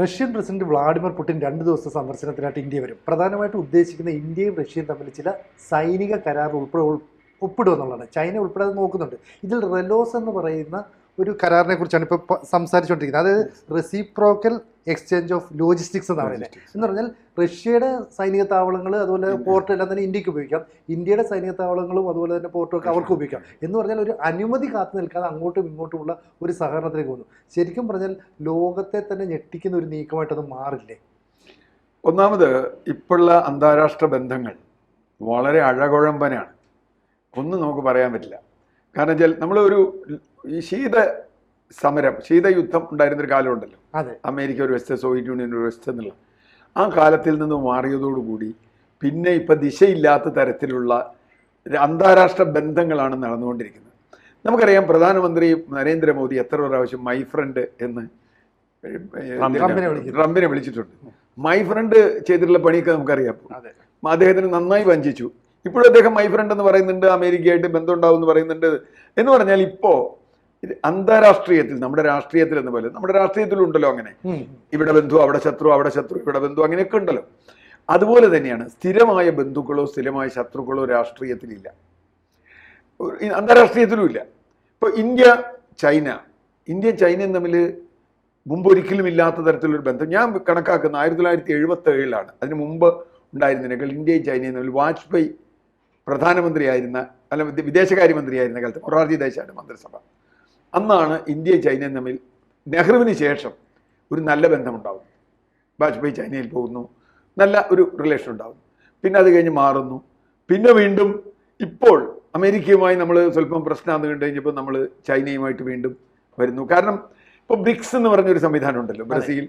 Russian president Vladimir Putin രണ്ട് ദിവസത്തെ സന്ദർശനത്തിനായിട്ട് India വരും. പ്രധാനമായിട്ടും ഉദ്ദേശിക്കുന്ന ഇന്ത്യയും റഷ്യയും തമ്മിൽ ചില സൈനിക കരാർ ഉൾപ്പെടെ ഒപ്പിടുക എന്നുള്ളതാണ്. ചൈന ഉൾപ്പെടെ അത് നോക്കുന്നുണ്ട്. ഇതിൽ റെലോസ് എന്ന് പറയുന്ന ഒരു കരാറിനെ കുറിച്ചാണ് ഇപ്പോൾ സംസാരിച്ചുകൊണ്ടിരിക്കുന്നത് അതായത് റെസിപ്രോക്കൽ എക്സ്ചേഞ്ച് ഓഫ് ലോജിസ്റ്റിക്സ് എന്നാണ് പറയുന്നത്. എന്ന് പറഞ്ഞാൽ റഷ്യയുടെ സൈനിക താവളങ്ങൾ അതുപോലെ പോർട്ട് എല്ലാം തന്നെ ഇന്ത്യയ്ക്ക് ഉപയോഗിക്കാം. ഇന്ത്യയുടെ സൈനിക താവളങ്ങളും അതുപോലെ തന്നെ പോർട്ടും ഒക്കെ അവർക്ക് ഉപയോഗിക്കാം. എന്ന് പറഞ്ഞാൽ ഒരു അനുമതി കാത്തു നിൽക്കാതെ അങ്ങോട്ടും ഇങ്ങോട്ടുമുള്ള ഒരു സഹകരണത്തിലേക്ക് വന്നു ശരിക്കും പറഞ്ഞാൽ ലോകത്തെ തന്നെ ഞെട്ടിക്കുന്ന ഒരു നീക്കമായിട്ടത് മാറില്ലേ? ഒന്നാമത് ഇപ്പോഴുള്ള അന്താരാഷ്ട്ര ബന്ധങ്ങൾ വളരെ അഴകുഴമ്പനാണ്. ഒന്നും നമുക്ക് പറയാൻ പറ്റില്ല. കാരണം വെച്ചാൽ നമ്മളൊരു ഈ ശീത സമരം ശീതയുദ്ധം ഉണ്ടായിരുന്നൊരു കാലമുണ്ടല്ലോ. അമേരിക്ക ഒരു വശത്ത് സോവിയറ്റ് യൂണിയൻ ഒരു വശത്ത് എന്നുള്ള ആ കാലത്തിൽ നിന്ന് മാറിയതോടുകൂടി പിന്നെ ഇപ്പം ദിശയില്ലാത്ത തരത്തിലുള്ള അന്താരാഷ്ട്ര ബന്ധങ്ങളാണ് നടന്നുകൊണ്ടിരിക്കുന്നത്. നമുക്കറിയാം പ്രധാനമന്ത്രി നരേന്ദ്രമോദി എത്ര പ്രാവശ്യം മൈ ഫ്രണ്ട് എന്ന് ട്രംപിനെ വിളിച്ചിട്ടുണ്ട്. മൈ ഫ്രണ്ട് ചെയ്തിട്ടുള്ള പണിയൊക്കെ നമുക്കറിയാം. അദ്ദേഹത്തിന് നന്നായി വഞ്ചിച്ചു. ഇപ്പോഴും അദ്ദേഹം മൈ ഫ്രണ്ട് എന്ന് പറയുന്നുണ്ട് അമേരിക്കയായിട്ട് ബന്ധം ഉണ്ടാവും എന്ന് പറയുന്നുണ്ട് എന്ന് പറഞ്ഞാൽ ഇപ്പോൾ അന്താരാഷ്ട്രീയത്തിൽ നമ്മുടെ രാഷ്ട്രീയത്തിൽ എന്ന പോലെ നമ്മുടെ രാഷ്ട്രീയത്തിലുണ്ടല്ലോ അങ്ങനെ. ഇവിടെ ബന്ധു അവിടെ ശത്രു അവിടെ ശത്രു ഇവിടെ ബന്ധു അങ്ങനെയൊക്കെ ഉണ്ടല്ലോ. അതുപോലെ തന്നെയാണ് സ്ഥിരമായ ബന്ധുക്കളോ സ്ഥിരമായ ശത്രുക്കളോ രാഷ്ട്രീയത്തിലില്ല. അന്താരാഷ്ട്രീയത്തിലും ഇല്ല. ഇപ്പോൾ ഇന്ത്യ ചൈന. ഇന്ത്യ ചൈനയും തമ്മിൽ മുമ്പ് ഒരിക്കലും ഇല്ലാത്ത തരത്തിലൊരു ബന്ധം. ഞാൻ കണക്കാക്കുന്ന ആയിരത്തി തൊള്ളായിരത്തി എഴുപത്തി ഏഴിലാണ് അതിന് മുമ്പ് ഉണ്ടായിരുന്നതിനേക്കാൾ ഇന്ത്യയും ചൈനയും തമ്മിൽ വാജ്പേയി പ്രധാനമന്ത്രിയായിരുന്ന അല്ല വിദേ- വിദേശകാര്യമന്ത്രിയായിരുന്ന കാലത്ത് മൊറാർജി ദേശാണ് മന്ത്രിസഭ. അന്നാണ് ഇന്ത്യയും ചൈനയും തമ്മിൽ നെഹ്റുവിന് ശേഷം ഒരു നല്ല ബന്ധമുണ്ടാകും വാജ്പേയി ചൈനയിൽ പോകുന്നു. നല്ല ഒരു റിലേഷൻ ഉണ്ടാകും പിന്നെ അത് കഴിഞ്ഞ് മാറുന്നു. പിന്നെ വീണ്ടും ഇപ്പോൾ അമേരിക്കയുമായി നമ്മൾ സ്വല്പം പ്രശ്നമാണെന്ന് കണ്ടു കഴിഞ്ഞപ്പോൾ നമ്മൾ ചൈനയുമായിട്ട് വീണ്ടും വരുന്നു. കാരണം ഇപ്പോൾ ബ്രിക്സ് എന്ന് പറഞ്ഞൊരു സംവിധാനം ഉണ്ടല്ലോ ബ്രസീൽ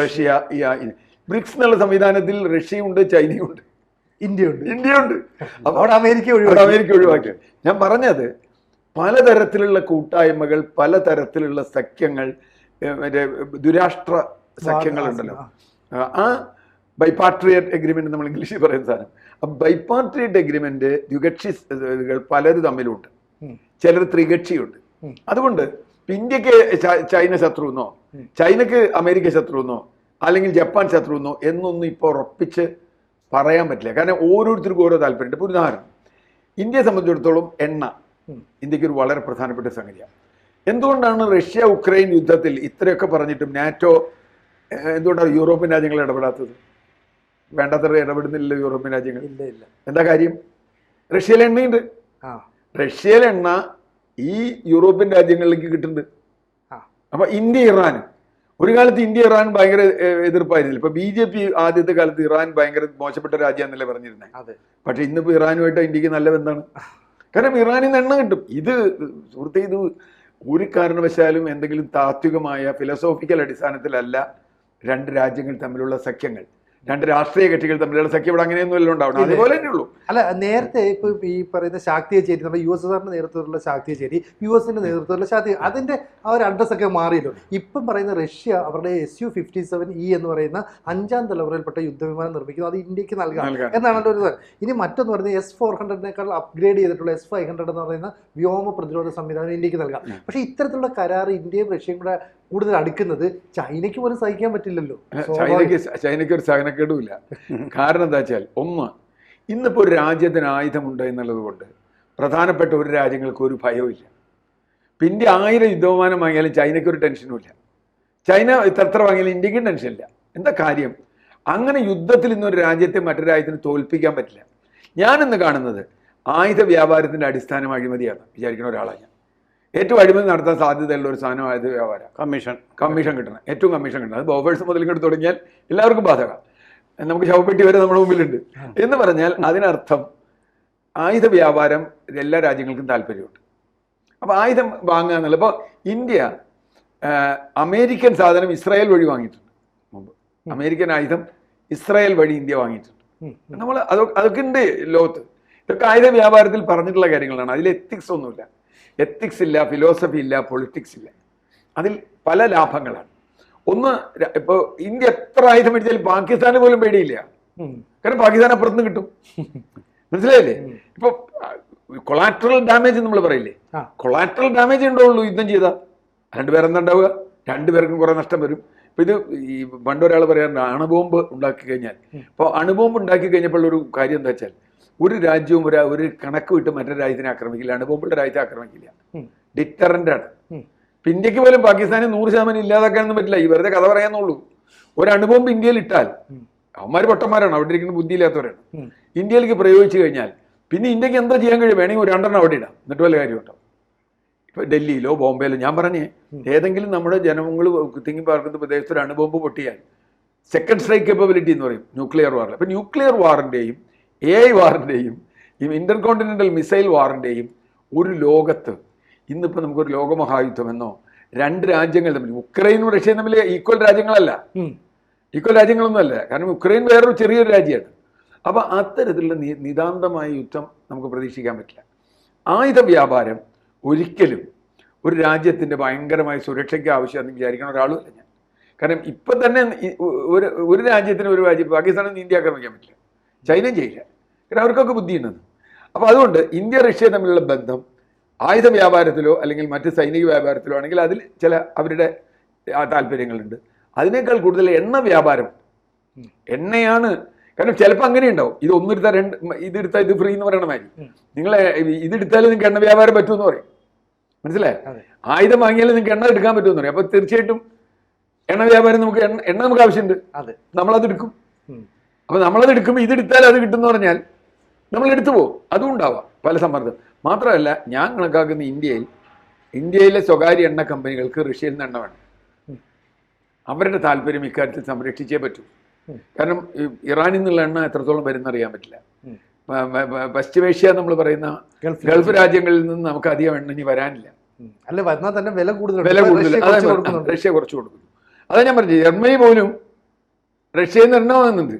റഷ്യ. ബ്രിക്സ് എന്നുള്ള സംവിധാനത്തിൽ റഷ്യയുണ്ട് ചൈനയുണ്ട്. ഇന്ത്യയുണ്ട്. ഇന്ത്യയുണ്ട്. അപ്പോൾ അവിടെ അമേരിക്ക ഒഴിവാക്കി. അമേരിക്ക ഒഴിവാക്കി. ഞാൻ പറഞ്ഞത് പലതരത്തിലുള്ള കൂട്ടായ്മകൾ പലതരത്തിലുള്ള സഖ്യങ്ങൾ മറ്റേ ദുരാഷ്ട്ര സഖ്യങ്ങളുണ്ടല്ലോ. ആ, ആ ബൈപാട്രിയറ്റ് എഗ്രിമെന്റ് നമ്മൾ ഇംഗ്ലീഷിൽ പറയുന്ന സാധനം. ആ ബൈപാട്രിയറ്റ് എഗ്രിമെന്റ് ദ്വികക്ഷി പലരും തമ്മിലുണ്ട്. ചിലർ ത്രികക്ഷിയുണ്ട്. അതുകൊണ്ട് ഇന്ത്യയ്ക്ക് ചൈന ശത്രു എന്നോ ചൈനക്ക് അമേരിക്ക ശത്രു എന്നോ അല്ലെങ്കിൽ ജപ്പാൻ ശത്രു എന്നോ എന്നൊന്നും ഇപ്പോൾ ഉറപ്പിച്ച് പറയാൻ പറ്റില്ല. കാരണം ഓരോരുത്തർക്കും ഓരോ താല്പര്യമുണ്ട്. ഇപ്പോൾ ഉദാഹരണം ഇന്ത്യയെ സംബന്ധിച്ചിടത്തോളം എണ്ണ. ഇന്ത്യയ്ക്ക് ഒരു വളരെ പ്രധാനപ്പെട്ട സംഗതിയാണ്. എന്തുകൊണ്ടാണ് റഷ്യ ഉക്രൈൻ യുദ്ധത്തിൽ ഇത്രയൊക്കെ പറഞ്ഞിട്ടും നാറ്റോ എന്തുകൊണ്ടാണ് യൂറോപ്യൻ രാജ്യങ്ങൾ ഇടപെടാത്തത്? വേണ്ടത്ര ഇടപെടുന്നില്ലല്ലോ യൂറോപ്യൻ രാജ്യങ്ങൾ. ഇല്ല ഇല്ല. എന്താ കാര്യം? റഷ്യയിലെ എണ്ണയുണ്ട്. റഷ്യയിലെ എണ്ണ ഈ യൂറോപ്യൻ രാജ്യങ്ങളിലേക്ക് കിട്ടുന്നുണ്ട്. ആ. അപ്പൊ ഇന്ത്യ ഇറാൻ ഒരു കാലത്ത് ഇന്ത്യ ഇറാൻ ഭയങ്കര എതിർപ്പായിരുന്നില്ല. ഇപ്പൊ ബി ജെ പി ആദ്യത്തെ കാലത്ത് ഇറാൻ ഭയങ്കര മോശപ്പെട്ട രാജ്യമാണെന്നല്ലേ പറഞ്ഞിരുന്നത് പക്ഷെ ഇന്നിപ്പോ ഇറാനുമായിട്ട് ഇന്ത്യയ്ക്ക് നല്ല ബന്ധമാണ്. കാരണം ഇറാനിൽ നിന്ന് എണ്ണ കിട്ടും. ഇത് സുഹൃത്തെ ഇത് ഒരു കാരണവശാലും എന്തെങ്കിലും താത്വികമായ ഫിലോസോഫിക്കൽ അടിസ്ഥാനത്തിലല്ല രണ്ട് രാജ്യങ്ങൾ തമ്മിലുള്ള സഖ്യങ്ങൾ. രണ്ട് രാഷ്ട്രീയ കക്ഷികൾ തമ്മിലുള്ള സഖ്യം ഇവിടെ അങ്ങനെയൊന്നും ഉണ്ടാവണം. അതുപോലെ തന്നെ ഉള്ളൂ. അല്ല നേരത്തെ ഇപ്പൊ ഈ പറയുന്ന ശാക്തി ചേരി നമ്മുടെ യു എസ് എസ്ആറിന്റെ നേതൃത്വത്തിലുള്ള ശാക്തി ചേരി യു എസിന്റെ നേതൃത്വത്തിലുള്ള ശാക്തി അതിന്റെ ആ ഒരു അഡ്രസ് ഒക്കെ മാറിയല്ലോ. ഇപ്പം പറയുന്ന റഷ്യ അവരുടെ S U fifty seven E എന്ന് പറയുന്ന അഞ്ചാം തലമുറയിൽപ്പെട്ട യുദ്ധവിമാനം നിർമ്മിക്കുന്നു അത് ഇന്ത്യയ്ക്ക് നൽകാം എന്നാണ് ഒരു ഇനി മറ്റൊന്ന് പറയുന്നത് എസ് ഫോർ ഹൺഡ്രഡിനേക്കാൾ അപ്ഗ്രേഡ് ചെയ്തിട്ടുള്ള എസ് ഫൈവ് ഹൺഡ്രഡ് എന്ന് പറയുന്ന വ്യോമ പ്രതിരോധ സംവിധാനം ഇന്ത്യയ്ക്ക് നൽകാം. പക്ഷേ ഇത്തരത്തിലുള്ള കരാർ ഇന്ത്യയും റഷ്യയും കൂടെ കൂടുതൽ അടുക്കുന്നത് ചൈനയ്ക്ക് പോലും സഹിക്കാൻ പറ്റില്ലല്ലോ. ചൈനയ്ക്ക് ചൈനയ്ക്ക് ഒരു സഹനക്കേടുമില്ല. കാരണം എന്താ വെച്ചാൽ ഒന്ന് ഇന്നിപ്പോൾ ഒരു രാജ്യത്തിന് ആയുധമുണ്ട് എന്നുള്ളത് കൊണ്ട് പ്രധാനപ്പെട്ട ഒരു രാജ്യങ്ങൾക്ക് ഒരു ഭയവും പിന്നെ ആയിരം യുദ്ധവിമാനം വാങ്ങിയാലും ചൈനയ്ക്ക് ഒരു ടെൻഷനും ഇല്ല. ചൈന ഇത്ര എത്ര വാങ്ങിയാലും ഇന്ത്യക്കും ടെൻഷനില്ല എന്താ കാര്യം? അങ്ങനെ യുദ്ധത്തിൽ ഇന്നൊരു രാജ്യത്തെ മറ്റൊരു രാജ്യത്തിന് തോൽപ്പിക്കാൻ പറ്റില്ല. ഞാനിന്ന് കാണുന്നത് ആയുധ വ്യാപാരത്തിന്റെ അടിസ്ഥാനം അഴിമതിയാണ്. വിചാരിക്കുന്ന ഒരാളാണ് ഞാൻ. ഏറ്റവും അഴിമതി നടത്താൻ സാധ്യതയുള്ള ഒരു സാധനമായത് വ്യാപാര. കമ്മീഷൻ കമ്മീഷൻ കിട്ടണം. ഏറ്റവും കമ്മീഷൻ കിട്ടണം. അത് ബോഫേഴ്സ് മുതൽ ഇങ്ങോട്ട് തുടങ്ങിയാൽ എല്ലാവർക്കും ബാധക. നമുക്ക് ശവപ്പെട്ടി വരെ നമ്മുടെ മുമ്പിലുണ്ട്. എന്ന് പറഞ്ഞാൽ അതിനർത്ഥം ആയുധ വ്യാപാരം എല്ലാ രാജ്യങ്ങൾക്കും താല്പര്യമുണ്ട്. അപ്പോൾ ആയുധം വാങ്ങുക എന്നുള്ളത്. ഇപ്പോൾ ഇന്ത്യ അമേരിക്കൻ സാധനം ഇസ്രായേൽ വഴി വാങ്ങിയിട്ടുണ്ട് മുമ്പ്. അമേരിക്കൻ ആയുധം ഇസ്രായേൽ വഴി ഇന്ത്യ വാങ്ങിയിട്ടുണ്ട്. നമ്മൾ അതൊക്കെ അതൊക്കെ ഉണ്ട് ലോകത്ത്. ഇതൊക്കെ ആയുധ വ്യാപാരത്തിൽ പറഞ്ഞിട്ടുള്ള കാര്യങ്ങളാണ്. അതിൽ എത്തിക്സ് ഒന്നുമില്ല. എത്തിക്സ് ഇല്ല ഫിലോസഫി ഇല്ല പൊളിറ്റിക്സ് ഇല്ല. അതിൽ പല ലാഭങ്ങളാണ്. ഒന്ന് ഇപ്പോൾ ഇപ്പൊ ഇന്ത്യ എത്ര ആയുധം മേടിച്ചാലും പാകിസ്ഥാന് പോലും പേടിയില്ല. കാരണം പാകിസ്ഥാൻ അപ്പുറത്തുനിന്ന് കിട്ടും. മനസ്സിലായില്ലേ? ഇപ്പൊ കൊളാട്രൽ ഡാമേജ് നമ്മൾ പറയില്ലേ. കൊളാട്രൽ ഡാമേജ് ഉണ്ടാവുള്ളൂ യുദ്ധം ചെയ്താൽ രണ്ടുപേരെന്താ ഉണ്ടാവുക രണ്ടുപേർക്കും കുറെ നഷ്ടം വരും. ഇപ്പൊ ഇത് ഈ പണ്ടൊരാൾ പറയാറുണ്ട് അണുബോംബ് ഉണ്ടാക്കി കഴിഞ്ഞാൽ. അപ്പോൾ അണുബോംബ് ഉണ്ടാക്കി കഴിഞ്ഞപ്പോൾ ഒരു കാര്യം എന്താ വെച്ചാൽ ഒരു രാജ്യവും ഒരു ഒരു കണക്ക് വിട്ട് മറ്റൊരു രാജ്യത്തിനെ ആക്രമിക്കില്ല. അനുഭവപ്പെട്ട രാജ്യത്തെ ആക്രമിക്കില്ല. ഡിറ്ററന്റ് ആണ് ഇപ്പൊ ഇന്ത്യയ്ക്ക് പോലും പാകിസ്ഥാനെ നൂറ് ശതമാനം ഇല്ലാതാക്കാനൊന്നും പറ്റില്ല. ഈ വെറുതെ കഥ പറയാന്നുള്ളൂ. ഒരു അണുബോംബ് ഇന്ത്യയിൽ ഇട്ടാൽ അവന്മാര് അവന്മാർ പൊട്ടന്മാരാണ്. അവിടെ ഇരിക്കുന്ന ബുദ്ധിയില്ലാത്തവരാണ്. ഇല്ലാത്തവരാണ് ഇന്ത്യയിലേക്ക് പ്രയോഗിച്ചു കഴിഞ്ഞാൽ പിന്നെ ഇന്ത്യയ്ക്ക് എന്താ ചെയ്യാൻ കഴിയും? വേണമെങ്കിൽ ഒരു രണ്ടെണ്ണം അവിടെ ഇടാം. എന്നിട്ട് വല്ല കാര്യമുണ്ടോ ഇപ്പൊ ഡൽഹിയിലോ ബോംബെയിലോ ഞാൻ പറഞ്ഞേ ഏതെങ്കിലും നമ്മുടെ ജനങ്ങൾ തിങ്ങി പാർക്കുന്ന പ്രദേശത്ത് ഒരു അണുബോംബ് പൊട്ടിയാൽ സെക്കൻഡ് സ്ട്രൈക്ക് കേപ്പബിലിറ്റി എന്ന് പറയും. ന്യൂക്ലിയർ വാറിൽ അപ്പൊ ന്യൂക്ലിയർ വാറിന്റെയും എ ഐ വാറിന്റെയും ഈ ഇന്റർ കോണ്ടിനെന്റൽ മിസൈൽ വാറിന്റെയും ഒരു ലോകത്ത് ഇന്നിപ്പോൾ നമുക്കൊരു ലോകമഹായുദ്ധമെന്നോ രണ്ട് രാജ്യങ്ങൾ തമ്മിൽ ഉക്രൈനും റഷ്യയും തമ്മിൽ ഈക്വൽ രാജ്യങ്ങളല്ല. ഈക്വൽ രാജ്യങ്ങളൊന്നുമല്ല. കാരണം ഉക്രൈൻ വേറൊരു ചെറിയൊരു രാജ്യമാണ്. അപ്പോൾ അത്തരത്തിലുള്ള നിതാന്തമായ യുദ്ധം നമുക്ക് പ്രതീക്ഷിക്കാൻ പറ്റില്ല. ആയുധ വ്യാപാരം ഒരിക്കലും ഒരു രാജ്യത്തിന്റെ ഭയങ്കരമായ സുരക്ഷയ്ക്ക് ആവശ്യമാണെന്ന് വിചാരിക്കുന്ന ഒരാളുമല്ല ഞാൻ. കാരണം ഇപ്പം തന്നെ ഒരു ഒരു രാജ്യത്തിന് ഒരു രാജ്യം പാകിസ്ഥാനിൽ നിന്ന് ഇന്ത്യ ആക്രമിക്കാൻ പറ്റില്ല. ചൈനയും ചെയ്യില്ല. കാരണം അവർക്കൊക്കെ ബുദ്ധിയുണ്ടെന്ന്. അപ്പോൾ അതുകൊണ്ട് ഇന്ത്യ റഷ്യ തമ്മിലുള്ള ബന്ധം ആയുധ വ്യാപാരത്തിലോ അല്ലെങ്കിൽ മറ്റ് സൈനിക വ്യാപാരത്തിലോ ആണെങ്കിൽ അതിൽ ചില അവരുടെ താല്പര്യങ്ങളുണ്ട്. അതിനേക്കാൾ കൂടുതൽ എണ്ണ വ്യാപാരം. എണ്ണയാണ്. കാരണം ചിലപ്പോൾ അങ്ങനെ ഉണ്ടാവും ഇത് ഒന്നെടുത്താൽ രണ്ട് ഇതെടുത്താൽ ഇത് ഫ്രീ എന്ന് പറയണ മാതിരി. നിങ്ങൾ ഇതെടുത്താലും നിങ്ങൾക്ക് എണ്ണ വ്യാപാരം പറ്റുമെന്ന് പറയും. മനസ്സിലായോ? ആയുധം വാങ്ങിയാലും നിങ്ങൾക്ക് എണ്ണ എടുക്കാൻ പറ്റുമെന്ന് പറയും. അപ്പോൾ തീർച്ചയായിട്ടും എണ്ണ വ്യാപാരം നമുക്ക് എണ്ണ എണ്ണ നമുക്ക് ആവശ്യമുണ്ട്. അതെ. നമ്മളത് എടുക്കും. അപ്പോൾ നമ്മളത് എടുക്കുമ്പോൾ ഇതെടുത്താൽ അത് കിട്ടുമെന്ന് പറഞ്ഞാൽ നമ്മൾ എടുത്തു പോകും. അതും ഉണ്ടാവാം പല സമ്മർദ്ദം. മാത്രമല്ല ഞാൻ കണക്കാക്കുന്ന ഇന്ത്യയിൽ ഇന്ത്യയിലെ സ്വകാര്യ എണ്ണ കമ്പനികൾക്ക് റഷ്യയിൽ നിന്ന് എണ്ണ വേണം. അവരുടെ താല്പര്യം ഇക്കാര്യത്തിൽ സംരക്ഷിച്ചേ പറ്റൂ. കാരണം ഇറാനിൽ നിന്നുള്ള എണ്ണ എത്രത്തോളം വരുന്ന അറിയാൻ പറ്റില്ല. പശ്ചിമേഷ്യ നമ്മൾ പറയുന്ന ഗൾഫ് രാജ്യങ്ങളിൽ നിന്ന് നമുക്ക് അധികം എണ്ണ ഇനി വരാനില്ല. അല്ലെ വന്നാൽ തന്നെ വില കൂടുതൽ വില കൂടുതൽ. റഷ്യ കുറച്ച് കൊടുക്കുന്നു. അതാ ഞാൻ പറഞ്ഞു ജർമ്മനി പോലും റഷ്യയിൽ നിന്ന് എണ്ണ വാങ്ങുന്നുണ്ട്.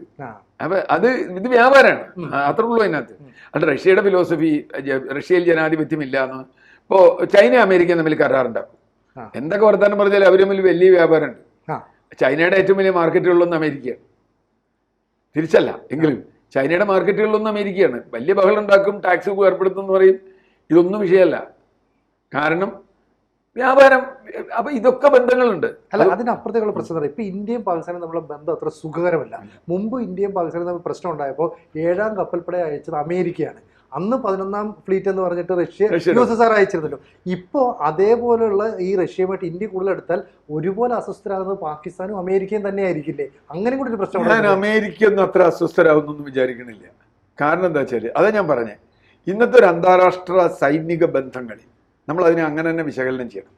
അപ്പൊ അത് ഇത് വ്യാപാരമാണ് അത്ര ഉള്ളൂ അതിനകത്ത്. അത് റഷ്യയുടെ ഫിലോസഫി റഷ്യയിൽ ജനാധിപത്യം ഇല്ല എന്ന് ഇപ്പോ ചൈന അമേരിക്ക തമ്മിൽ കരാറുണ്ടാക്കും എന്തൊക്കെ വർത്താനം പറഞ്ഞാൽ അവർ തമ്മിൽ വലിയ വ്യാപാരമുണ്ട്. ചൈനയുടെ ഏറ്റവും വലിയ മാർക്കറ്റുകളിലൊന്ന് അമേരിക്കയാണ്. തിരിച്ചല്ല എങ്കിലും ചൈനയുടെ മാർക്കറ്റുകളിലൊന്നും അമേരിക്കയാണ്. വലിയ ബഹളം ഉണ്ടാക്കും ടാക്സ് ഏർപ്പെടുത്തും എന്ന് പറയും. ഇതൊന്നും വിഷയമല്ല. കാരണം വ്യാപാരം അപ്പൊ ഇതൊക്കെ ബന്ധങ്ങളുണ്ട്. അല്ല അതിനപ്പുറത്തേക്കുള്ള പ്രശ്നം ഇപ്പൊ ഇന്ത്യയും പാകിസ്ഥാനും തമ്മിലുള്ള ബന്ധം അത്ര സുഖകരമല്ല. മുമ്പ് ഇന്ത്യയും പാകിസ്ഥാനും തമ്മിൽ പ്രശ്നം ഉണ്ടായപ്പോൾ ഏഴാം കപ്പൽപ്പട അയച്ചത് അമേരിക്കയാണ്. അന്ന് പതിനൊന്നാം ഫ്ലീറ്റ് എന്ന് പറഞ്ഞിട്ട് Russia U S S R അയച്ചിരുന്നല്ലോ. ഇപ്പോ അതേപോലെയുള്ള ഈ റഷ്യയുമായിട്ട് ഇന്ത്യ കൂടുതൽ എടുത്താൽ ഒരുപോലെ അസ്വസ്ഥരാകുന്നത് പാകിസ്ഥാനും അമേരിക്കയും തന്നെ ആയിരിക്കില്ലേ അങ്ങനെ കൂടി ഒരു പ്രശ്നം ഞാൻ? അമേരിക്ക ഒന്നും അത്ര അസ്വസ്ഥരാകുന്നൊന്നും വിചാരിക്കണില്ല. കാരണം എന്താ വെച്ചാൽ അതാ ഞാൻ പറഞ്ഞേ. ഇന്നത്തെ ഒരു അന്താരാഷ്ട്ര സൈനിക ബന്ധങ്ങളിൽ നമ്മൾ അതിനെ അങ്ങനെ തന്നെ വിശകലനം ചെയ്യണം.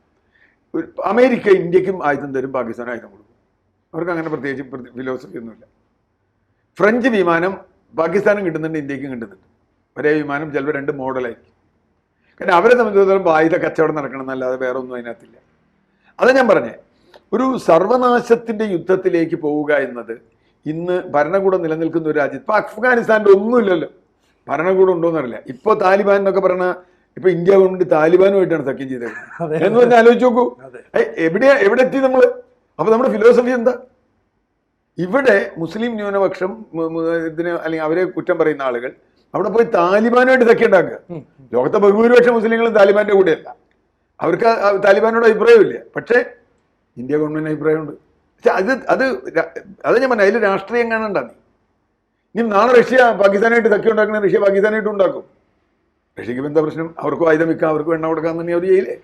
അമേരിക്ക ഇന്ത്യക്കും ആയുധം തരും പാകിസ്ഥാനും ആയുധം കൊടുക്കും. അവർക്ക് അങ്ങനെ പ്രത്യേകിച്ച് ഫിലോസഫി ഒന്നുമില്ല. ഫ്രഞ്ച് വിമാനം പാകിസ്ഥാനും കിട്ടുന്നുണ്ട് ഇന്ത്യക്കും കിട്ടുന്നുണ്ട്. ഒരേ വിമാനം ചിലപ്പോൾ രണ്ട് മോഡലായിരിക്കും കാരണം അവരെ സംബന്ധിച്ചിടത്തോളം ആയുധ കച്ചവടം നടക്കണം എന്നല്ലാതെ വേറെ ഒന്നും അതിനകത്തില്ല. അതാ ഞാൻ പറഞ്ഞേ ഒരു സർവനാശത്തിന്റെ യുദ്ധത്തിലേക്ക് പോവുക എന്നത് ഇന്ന് ഭരണകൂടം നിലനിൽക്കുന്ന ഒരു രാജ്യത്ത് ഇപ്പൊ അഫ്ഗാനിസ്ഥാനിൽ ഒന്നുമില്ലല്ലോ ഭരണകൂടം ഉണ്ടോന്നറിയില്ല. ഇപ്പോൾ താലിബാൻ എന്നൊക്കെ പറഞ്ഞ ഇപ്പൊ ഇന്ത്യ ഗവൺമെന്റ് താലിബാനുമായിട്ടാണ് സഖ്യം ചെയ്തത്. എന്ന് പറഞ്ഞാൽ ആലോചിച്ച് നോക്കൂ. എവിടെ എവിടെയാ എവിടെ എത്തി നമ്മൾ? അപ്പൊ നമ്മുടെ ഫിലോസഫി എന്താ? ഇവിടെ മുസ്ലിം ന്യൂനപക്ഷം ഇതിന് അല്ലെങ്കിൽ അവരെ കുറ്റം പറയുന്ന ആളുകൾ അവിടെ പോയി താലിബാനുമായിട്ട് സഖ്യം ഉണ്ടാക്കുക. ലോകത്തെ ബഹുഭൂരിപക്ഷം മുസ്ലിങ്ങളും താലിബാന്റെ കൂടെയല്ല. അവർക്ക് താലിബാനോട് അഭിപ്രായമില്ല. പക്ഷേ ഇന്ത്യ ഗവൺമെന്റ് അഭിപ്രായമുണ്ട്. പക്ഷെ അത് അത് അത് ഞാൻ പറഞ്ഞു അതിൽ രാഷ്ട്രീയം കാണണ്ട നീ. ഇനി നാളെ റഷ്യ പാകിസ്ഥാനായിട്ട് സഖ്യം ഉണ്ടാക്കണേ റഷ്യ പാകിസ്ഥാനായിട്ട് ഉണ്ടാക്കും. റഷ്യക്ക് എന്താ പ്രശ്നം? അവർക്ക് ആയുധം വിൽക്കാം അവർക്ക് എണ്ണ കൊടുക്കാൻ തന്നെ അവർ ചെയ്യില്ലേ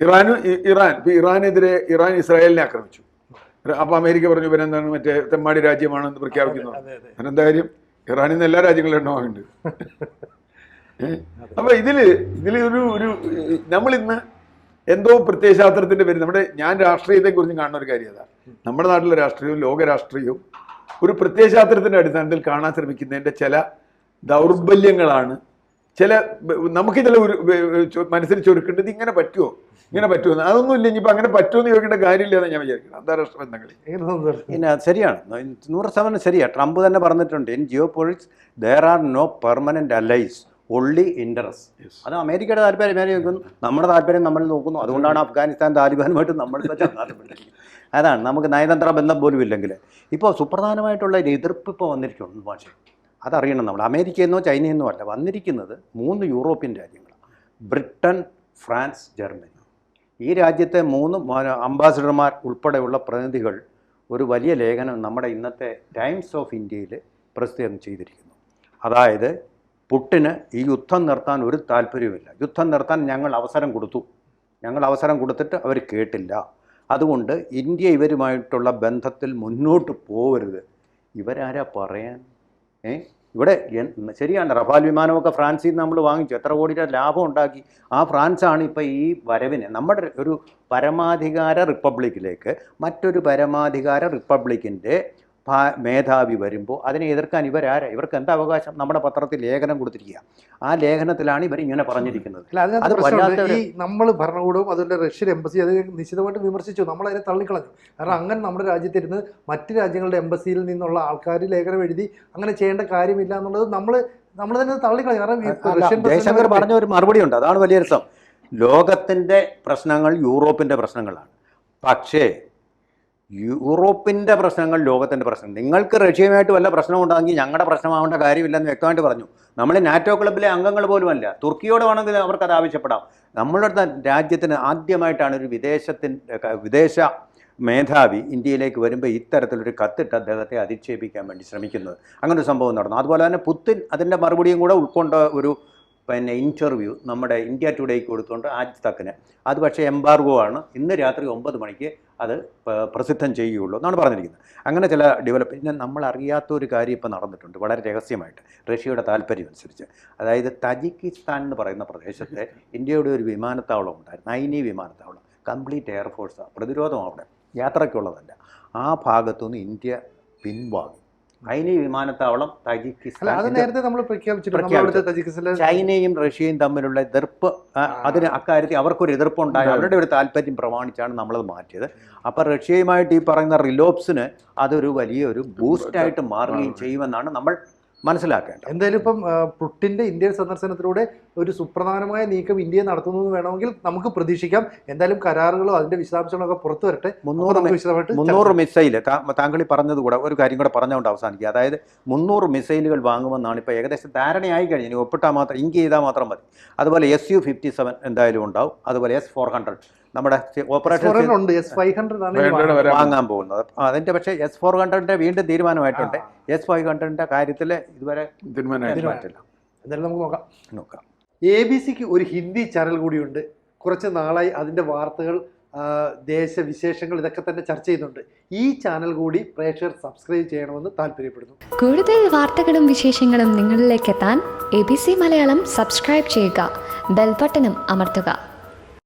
ഇറാന് ഇറാൻ ഇപ്പൊ ഇറാനെതിരെ ഇറാൻ ഇസ്രായേലിനെ ആക്രമിച്ചു. അപ്പൊ അമേരിക്ക പറഞ്ഞു ഇവരെന്താണ് മറ്റേ തെമ്മാടി രാജ്യമാണെന്ന് പ്രഖ്യാപിക്കുന്നു. അതെ അതെ കാര്യം? ഇറാനിൽ നിന്ന് എല്ലാ രാജ്യങ്ങളും എണ്ണ അപ്പോൾ ഇതിൽ ഇതിൽ ഒരു ഒരു നമ്മൾ ഇന്ന് എന്തോ പ്രത്യയശാസ്ത്രത്തിന്റെ പേര് നമ്മുടെ ഞാൻ രാഷ്ട്രീയത്തെ കുറിച്ച് കാണുന്ന ഒരു കാര്യം അതാ. നമ്മുടെ നാട്ടിലെ രാഷ്ട്രീയവും ലോക രാഷ്ട്രീയവും ഒരു പ്രത്യയശാസ്ത്രത്തിന്റെ അടിസ്ഥാനത്തിൽ കാണാൻ ശ്രമിക്കുന്നതിന്റെ ചില ദൗർബല്യങ്ങളാണ് ചില നമുക്ക് ചില ഒരു മനസ്സിൽ ചുരുക്കേണ്ടത് ഇങ്ങനെ പറ്റുമോ ഇങ്ങനെ പറ്റുമോ എന്ന്. അതൊന്നും ഇല്ല ഇനിയിപ്പോൾ അങ്ങനെ പറ്റുമെന്ന് ചോദിക്കേണ്ട കാര്യമില്ലെന്ന് ഞാൻ വിചാരിക്കുന്നത്. അന്താരാഷ്ട്ര ബന്ധങ്ങളിൽ പിന്നെ ശരിയാണ്. നൂറ് ശതമാനം ശരിയാണ് ട്രംപ് തന്നെ പറഞ്ഞിട്ടുണ്ട് in geopolitics there are no permanent allies only interest അത് അമേരിക്കയുടെ താല്പര്യം അമേരിക്ക നോക്കുന്നു. നമ്മുടെ താല്പര്യം നമ്മൾ നോക്കുന്നു. അതുകൊണ്ടാണ് അഫ്ഗാനിസ്ഥാൻ താലിബാനുമായിട്ട് നമ്മൾ അതാണ് നമുക്ക് നയതന്ത്ര ബന്ധം പോലും ഇല്ലെങ്കിൽ ഇപ്പോൾ സുപ്രധാനമായിട്ടുള്ള ഒരു എതിർപ്പ് ഇപ്പോൾ വന്നിരിക്കുന്നു പക്ഷേ അതറിയണം നമ്മൾ. അമേരിക്കയെന്നോ ചൈനയെന്നോ അല്ല വന്നിരിക്കുന്നത് മൂന്ന് യൂറോപ്യൻ രാജ്യങ്ങളാണ്. Britain France Germany. ഈ രാജ്യത്തെ മൂന്ന് അംബാസിഡർമാർ ഉൾപ്പെടെയുള്ള പ്രതിനിധികൾ ഒരു വലിയ ലേഖനം നമ്മുടെ ഇന്നത്തെ ടൈംസ് ഓഫ് ഇന്ത്യയിൽ പ്രസിദ്ധീകരണം ചെയ്തിരിക്കുന്നു. അതായത് പുട്ടിന് ഈ യുദ്ധം നിർത്താൻ ഒരു താല്പര്യവുമില്ല. യുദ്ധം നിർത്താൻ ഞങ്ങൾ അവസരം കൊടുത്തു. ഞങ്ങൾ അവസരം കൊടുത്തിട്ട് അവർ കേട്ടില്ല. അതുകൊണ്ട് ഇന്ത്യ ഇവരുമായിട്ടുള്ള ബന്ധത്തിൽ മുന്നോട്ട് പോകരുത് ഇവരാരാ പറയാൻ? ഏ? ഇവിടെ ശരിയാണ് റഫാൽ വിമാനമൊക്കെ ഫ്രാൻസിൽ നിന്ന് നമ്മൾ വാങ്ങിച്ചു. എത്ര കോടിയുടെ ലാഭം ഉണ്ടാക്കി. ആ ഫ്രാൻസാണ് ഇപ്പോൾ ഈ വരവിന് നമ്മുടെ ഒരു പരമാധികാര റിപ്പബ്ലിക്കിലേക്ക് മറ്റൊരു പരമാധികാര റിപ്പബ്ലിക്കിന്റെ മേധാവി വരുമ്പോൾ അതിനെ എതിർക്കാൻ ഇവരാരാ? ഇവർക്ക് എന്താ അവകാശം? നമ്മുടെ പത്രത്തിൽ ലേഖനം കൊടുത്തിരിക്കുക. ആ ലേഖനത്തിലാണ് ഇവർ ഇങ്ങനെ പറഞ്ഞിരിക്കുന്നത്. ഈ നമ്മൾ ഭരണകൂടവും അതുപോലെ റഷ്യൻ എംബസി അത് നിശ്ചിതമായിട്ട് വിമർശിച്ചു. നമ്മൾ അതിനെ തള്ളിക്കളഞ്ഞു. കാരണം അങ്ങനെ നമ്മുടെ രാജ്യത്തിരുന്ന് മറ്റ് രാജ്യങ്ങളുടെ എംബസിയിൽ നിന്നുള്ള ആൾക്കാർ ലേഖനം എഴുതി അങ്ങനെ ചെയ്യേണ്ട കാര്യമില്ല എന്നുള്ളത് നമ്മൾ നമ്മൾ തന്നെ തള്ളിക്കളഞ്ഞു. കാരണം ജയശങ്കർ പറഞ്ഞ ഒരു മറുപടി ഉണ്ട്. അതാണ് വലിയ രസം ലോകത്തിന്റെ പ്രശ്നങ്ങൾ യൂറോപ്പിന്റെ പ്രശ്നങ്ങളാണ്. പക്ഷേ യൂറോപ്പിന്റെ പ്രശ്നങ്ങൾ ലോകത്തിന്റെ പ്രശ്നം നിങ്ങൾക്ക് റഷ്യയുമായിട്ട് വല്ല പ്രശ്നം ഉണ്ടാകുമെങ്കിൽ ഞങ്ങളുടെ പ്രശ്നമാവേണ്ട കാര്യമില്ലെന്ന് വ്യക്തമായിട്ട് പറഞ്ഞു. നമ്മൾ നാറ്റോ ക്ലബിലെ അംഗങ്ങൾ പോലുമല്ല. തുർക്കിയോട് വേണമെങ്കിൽ അവർക്കത് ആവശ്യപ്പെടാം. നമ്മളുടെ രാജ്യത്തിന് ആദ്യമായിട്ടാണ് ഒരു വിദേശത്തിന്റെ വിദേശ മേധാവി ഇന്ത്യയിലേക്ക് വരുമ്പോൾ ഇത്തരത്തിലൊരു കത്തിട്ട് അദ്ദേഹത്തെ അധിക്ഷേപിക്കാൻ വേണ്ടി ശ്രമിക്കുന്നത്. അങ്ങനെ ഒരു സംഭവം നടന്നു. അതുപോലെ തന്നെ പുത്തിൻ അതിന്റെ മറുപടിയും കൂടെ ഉൾക്കൊണ്ട ഒരു പിന്നെ ഇന്റർവ്യൂ നമ്മുടെ ഇന്ത്യ ടുഡേക്ക് കൊടുത്തുകൊണ്ട് ആജ് തക്കിന്. അത് പക്ഷേ എംബാർഗോ ആണ്. ഇന്ന് രാത്രി ഒമ്പത് മണിക്ക് അത് പ്രസിദ്ധം ചെയ്യുകയുള്ളൂ എന്നാണ് പറഞ്ഞിരിക്കുന്നത്. അങ്ങനെ ചില ഡെവലപ്പ് പിന്നെ നമ്മൾ അറിയാത്ത ഒരു കാര്യം ഇപ്പോൾ നടന്നിട്ടുണ്ട് വളരെ രഹസ്യമായിട്ട്. റഷ്യയുടെ താല്പര്യം അനുസരിച്ച്. അതായത് തജിക്കിസ്ഥാൻ എന്ന് പറയുന്ന പ്രദേശത്തെ ഇന്ത്യയുടെ ഒരു വിമാനത്താവളം ഉണ്ടായിരുന്നു. നൈനി വിമാനത്താവളം. കംപ്ലീറ്റ് എയർഫോഴ്സാണ് പ്രതിരോധം അവിടെ. യാത്രയ്ക്കുള്ളതല്ല. ആ ഭാഗത്തുനിന്ന് ഇന്ത്യ പിൻവാങ്ങി. ഐനി വിമാനത്താവളം തജിക്കിസ്ഥാൻ ചൈനയും റഷ്യയും തമ്മിലുള്ള എതിർപ്പ് അതിന് അക്കാര്യത്തിൽ അവർക്കൊരു എതിർപ്പുണ്ടായി. അവരുടെ ഒരു താല്പര്യം പ്രമാണിച്ചാണ് നമ്മളത് മാറ്റിയത്. അപ്പോൾ റഷ്യയുമായിട്ട് ഈ പറയുന്ന റിലോപ്സിന് അതൊരു വലിയൊരു ബൂസ്റ്റായിട്ട് മാറുകയും ചെയ്യുമെന്നാണ് നമ്മൾ മനസ്സിലാക്കേണ്ടത്. എന്തായാലും ഇപ്പം പുട്ടിന്റെ പുട്ടിന്റെ ഇന്ത്യൻ സന്ദർശനത്തിലൂടെ ഒരു സുപ്രധാനമായ നീക്കം ഇന്ത്യ നടത്തുന്നു എന്ന് വേണമെങ്കിൽ നമുക്ക് പ്രതീക്ഷിക്കാം. എന്തായാലും കരാറുകളോ അതിന്റെ വിശദാംശങ്ങളൊക്കെ പുറത്തു വരട്ടെ. മുന്നൂറ് വിശദമായിട്ട് മുന്നൂറ് മിസൈൽ താങ്കൾ ഈ പറഞ്ഞത് കൂടെ ഒരു കാര്യം കൂടെ പറഞ്ഞുകൊണ്ട് അവസാനിക്കുക. അതായത് മുന്നൂറ് മിസൈലുകൾ വാങ്ങുമെന്നാണ് ഇപ്പോൾ ഏകദേശം ധാരണയായി കഴിഞ്ഞു. ഇനി ഒപ്പിട്ടാൽ മാത്രം ഇങ്ക് ചെയ്താൽ മാത്രം മതി. അതുപോലെ എസ് യു ഫിഫ്റ്റി സെവൻ എന്തായാലും ഉണ്ടാവും. അതുപോലെ എസ് ഫോർ ഹൺഡ്രഡ് നമ്മുടെ ഓപ്പറേറ്റർ ഉണ്ട്. എസ് ഫൈവ് ഹൺഡ്രഡ് ആണ് വാങ്ങാൻ പോകുന്നത്. അതിന്റെ പക്ഷേ എസ് ഫോർ ഹൺഡ്രഡിന്റെ വീണ്ടും തീരുമാനമായിട്ടുണ്ട്. എസ് ഫൈവ് ഹൺഡ്രഡിന്റെ കാര്യത്തിൽ ഇതുവരെ തീരുമാനമായിട്ടില്ല. എന്തായാലും നമുക്ക് നോക്കാം. നോക്കാം. എ ബി സിക്ക് ഒരു ഹിന്ദി ചാനൽ കൂടിയുണ്ട്. കുറച്ച് നാളായി അതിന്റെ വാർത്തകൾ ദേശവിശേഷങ്ങൾ ഇതൊക്കെ തന്നെ ചർച്ച ചെയ്യുന്നുണ്ട്. ഈ ചാനൽ കൂടി പ്രേക്ഷകർ സബ്സ്ക്രൈബ് ചെയ്യണമെന്ന് താല്പര്യപ്പെടുന്നു. കൂടുതൽ വാർത്തകളും വിശേഷങ്ങളും നിങ്ങളിലേക്ക് എത്താൻ A B C Malayalam subscribe ചെയ്യുക. ബെൽബട്ടനും അമർത്തുക.